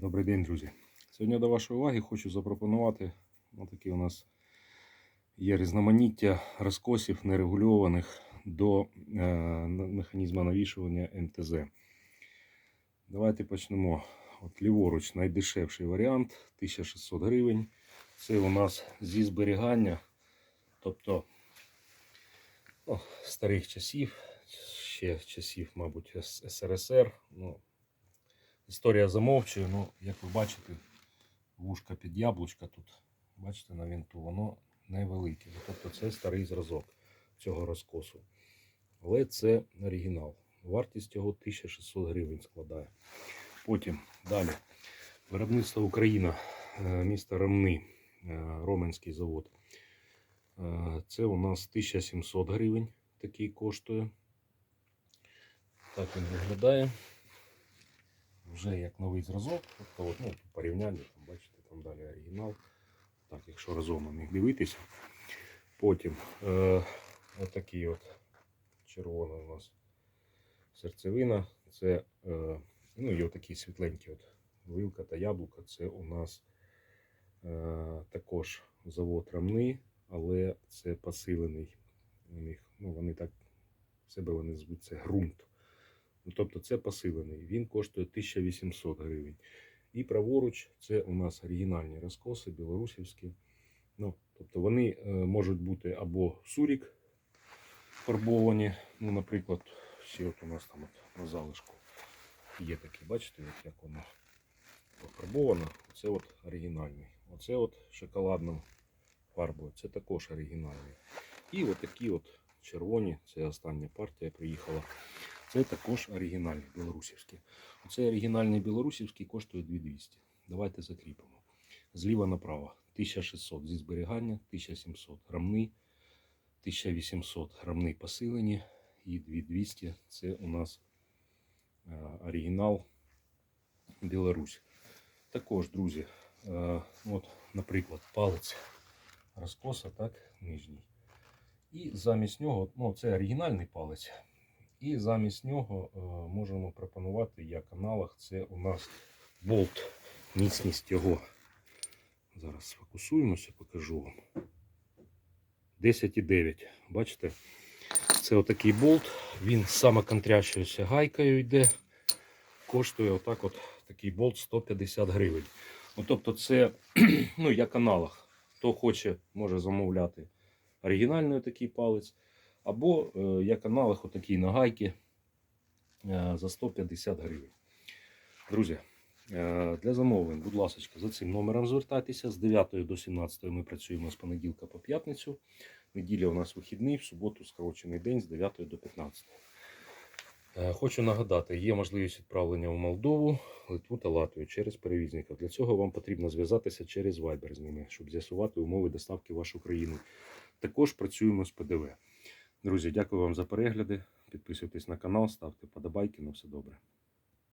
Добрий день, друзі. Сьогодні до вашої уваги хочу запропонувати такі у нас є різноманіття розкосів нерегульованих до е, механізму навішування МТЗ. Давайте почнемо. От Ліворуч найдешевший варіант 1600 гривень. Це у нас зі зберігання, тобто ну, старих часів, ще часів, мабуть, СРСР. Ну, Історія замовчує, ну, як ви бачите, вушка під яблучка тут, бачите, на вінту, воно невелике. Ну, Тобто це старий зразок цього розкосу. Але це оригінал. Вартість його 1600 гривень складає. Потім далі. Виробництво Україна, е, місто Ромни, е, Роменський завод. Е, Це у нас 1700 гривень такий коштує. Так він виглядає вже як новий зразок. Тобто, от, ну, порівняння, там, бачите, там далі оригінал. Так, якщо разом на них дивитися. Потім е, отакий от червона у нас серцевина. Це е, ну, і отакі світленькі от вилка та яблука. Це у нас е, також завод рамни, але це посилений. У них, ну, вони так себе вони звуть це ґрунт. Ну, тобто це посилений. Він коштує 1800 гривень. І праворуч це у нас оригінальні розкоси, білорусівські. Ну, тобто вони е, можуть бути або сурік фарбовані. Ну, наприклад, ще от у нас там от на залишку є такі, бачите, от як воно пофарбовано. Це от оригінальний. Оце от шоколадним фарбою. Це також оригінальний. І от такі от червоні, це остання партія приїхала. Це також оригінальний білорусівський. Оцей оригінальний білорусівський коштує 2200. Давайте закріпимо. Зліва направо 1600 зі зберігання, 1700 рамни, 1800 рамни посилені і 2200 це у нас е, оригінал Білорусь. Також, друзі, е, от, наприклад, палець розкоса, так, нижній. І замість нього, ну, це оригінальний палець. І замість нього е, можемо пропонувати як аналог. Це у нас болт. Міцність його. Зараз сфокусуємося, покажу вам. 10,9. Бачите? Це отакий болт. Він з самоконтрящуюся гайкою йде. Коштує отак от такий болт 150 гривень. Ну, тобто це ну, як аналог. Хто хоче, може замовляти оригінальний такий палець. Або е, як аналог отакий на гайки е, за 150 гривень. Друзі, е, для замовлень, будь ласка, за цим номером звертайтеся. З 9 до 17 ми працюємо з понеділка по п'ятницю. Неділя у нас вихідний, в суботу скорочений день з 9 до 15. Е, Хочу нагадати, є можливість відправлення в Молдову, Литву та Латвію через перевізників. Для цього вам потрібно зв'язатися через Viber з ними, щоб з'ясувати умови доставки в вашу країну. Також працюємо з ПДВ. Друзі, дякую вам за перегляди. Підписуйтесь на канал, ставте подобайки. На все добре.